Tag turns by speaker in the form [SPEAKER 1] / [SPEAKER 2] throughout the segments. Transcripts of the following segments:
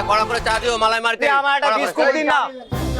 [SPEAKER 1] একটা কড়া করে চা দিও মালাই মারতে
[SPEAKER 2] আমার একটা বিস্কুট দিন না।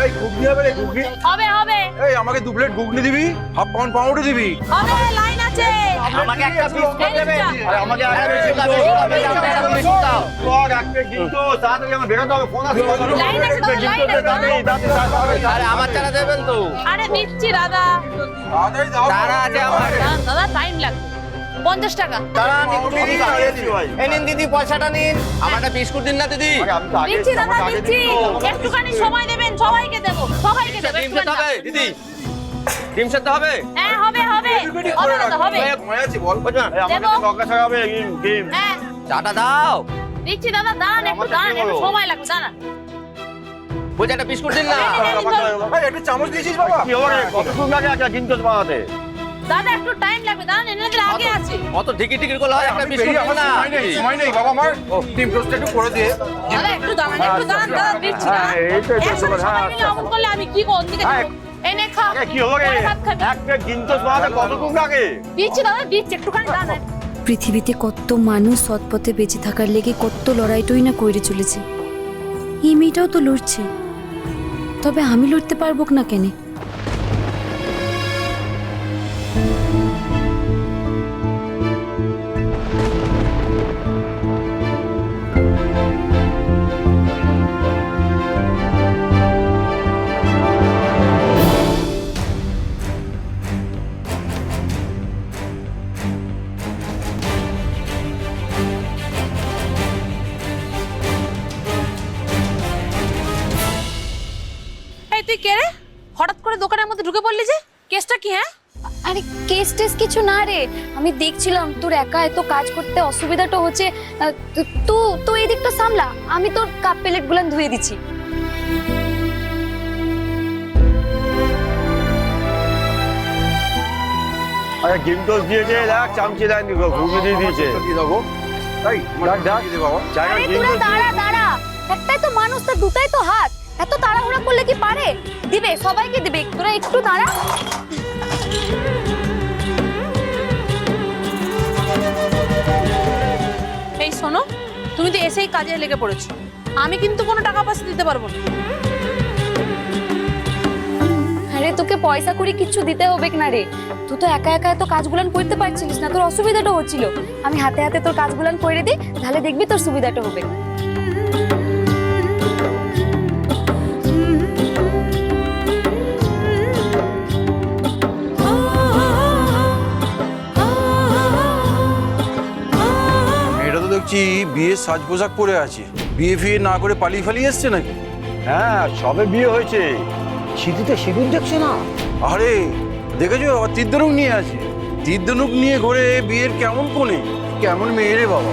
[SPEAKER 3] এই ঘুগনি হবে রে ঘুগনি।
[SPEAKER 4] হবে হবে।
[SPEAKER 3] এই আমাকে দু প্লেট ঘুগনি দিবি হাফ পাউন্ড পাউরুটি দিবি।
[SPEAKER 4] হবে লাইন আছে।
[SPEAKER 2] আমাকে একটা বিস্কুট দেবে। আরে আমাকে একটা
[SPEAKER 1] আরে
[SPEAKER 2] বিস্কুট দাও,
[SPEAKER 1] বিস্কুট দাও,
[SPEAKER 2] তোর একটা কিন্তু তাড়াতাড়ি আমার বেরোতে হবে ফোন আসবে
[SPEAKER 4] লাইন আছে দাদা, লাইন আছে
[SPEAKER 1] আরে আমার চাটা দেবেন তো।
[SPEAKER 4] আরে দিচ্ছি দাদা।
[SPEAKER 3] তাড়াতাড়ি দাও।
[SPEAKER 1] চারা আছে আমার।
[SPEAKER 4] দাদা টাইম লাগবে। পঞ্চাশ টাকা।
[SPEAKER 2] দাঁড়ান একটু দিদি এই নিন দিদি পয়সাটা নিন।
[SPEAKER 1] আমার একটা বিস্কুট দিন না দিদি।
[SPEAKER 2] আরে আমি তো আগে
[SPEAKER 4] দিচ্ছি দাদা
[SPEAKER 2] আমাকে আগে
[SPEAKER 4] দিচ্ছি। একটুখানি সময় দেবেন সবাইকে দেবো সবাইকে দেবো
[SPEAKER 1] ডিম সেদ্ধ
[SPEAKER 4] একটুখানি
[SPEAKER 1] হবে দিদি। ডিম সেদ্ধ হবে?
[SPEAKER 4] হ্যাঁ হবে হবে। হবে দাদা হবে।
[SPEAKER 3] সময় আছে বল।
[SPEAKER 1] বুঝলেন
[SPEAKER 2] এই আমাকে
[SPEAKER 4] দেবো।
[SPEAKER 2] তো দরকার ছাড়াবে গেম গেম
[SPEAKER 4] হ্যাঁ।
[SPEAKER 1] চাটা দাও।
[SPEAKER 4] দিচ্ছি দাদা দাঁড়ান একটু দাঁড়ান একটু সময় লাগবে দাঁড়ান।
[SPEAKER 1] বলছি একটা বিস্কুট দিন না।
[SPEAKER 4] এই নিন, এই নিন, ধরুন।
[SPEAKER 3] একটু চামচ দিয়েছিস বাবা।
[SPEAKER 2] কি হবে? কতক্ষণ লাগে একটা কিন্তু বানাতে?
[SPEAKER 4] দাদা একটু টাইম লাগবে। দাঁড়ান এনাদের আগে আছে।
[SPEAKER 1] অত ঢিকি ঢিকি করলে হয় না
[SPEAKER 3] সময় নেই। সময় নেই বাবা আমার টোস্ট একটু করে দিয়ে।
[SPEAKER 4] দাদা একটু দাঁড়ান একটু দাঁড়ান দাদা দিচ্ছি
[SPEAKER 2] হ্যাঁ,
[SPEAKER 4] দাঁড়ান।
[SPEAKER 2] এই তো, হ্যাঁ,
[SPEAKER 4] করলে আমি কি কোন দিকে
[SPEAKER 2] হ্যাঁ,
[SPEAKER 4] যাব? এই নে খা
[SPEAKER 2] কি কিন্তু বানাতে কতক্ষণ লাগে?
[SPEAKER 4] দিচ্ছি দাদা দিচ্ছি একটুখানি দাঁড়ান।
[SPEAKER 5] পৃথিবীতে কত মানুষ সৎপথে বেঁচে থাকার লেগে কত লড়াইটই না করে চলেছে। এই মেয়েটাও তো লড়ছে। তবে আমি লড়তে পারব না কেনে?
[SPEAKER 4] কে রে? হঠাৎ করে দোকানের মধ্যে ঢুকে পড়লি যে? কেসটা কি হ্যাঁ?
[SPEAKER 5] আরে কেস টেস কিছু না রে। আমি দেখছিলাম তোর একা এত কাজ করতে অসুবিধাটা হচ্ছে। তু- তু এই দিকটা সামলা। আমি তোর কাপ প্লেট গুলান ধুয়ে দিচ্ছি।
[SPEAKER 2] আরে গেম টোস দিয়েছে দেখ চামচি দেয়নি ঘুগনি দিয়ে দিয়েছে।
[SPEAKER 3] দিয়ে দাও তাই
[SPEAKER 2] দেখ, দেখ।
[SPEAKER 3] বাবা
[SPEAKER 2] জায়গা
[SPEAKER 5] আরে
[SPEAKER 2] টোস
[SPEAKER 5] দাঁড়া দাঁড়া। একটাই তো মানুষ তার দুটাই তো হাত। এত তাড়াহুড়া কি পারে? দিবে সবাইকে দিবে। তোরা একটু দাঁড়া।
[SPEAKER 4] এই শোনো তুমি তো এসেই কাজে লেগে পড়েছো। আমি কিন্তু কোনো টাকা পয়সা দিতে পারব না।
[SPEAKER 5] আরে তোকে পয়সা করে কিচ্ছু দিতে হবে না রে। তুই তো একা একা এত কাজগুলান করতে পারছিলিস না তোর অসুবিধাটা হচ্ছিল। আমি হাতে হাতে তোর কাজগুলান করে দিই তাহলে দেখবি তোর সুবিধাটা হবে।
[SPEAKER 3] দেখছি বিয়ে সাজ পোশাক পরে আছে। বিয়ে ফিয়ে না করে পালিয়ে ফালিয়ে এসছে নাকি?
[SPEAKER 2] হ্যাঁ সবে বিয়ে হয়েছে। সিঁথিতে সিঁদুর দেখছে না?
[SPEAKER 3] আরে দেখেছ? আবার তীর্ধনুক নিয়ে আছে। তীর্ধনুক নিয়ে ঘরে বিয়ের কেমন কোণে? কেমন মেয়ে রে বাবা।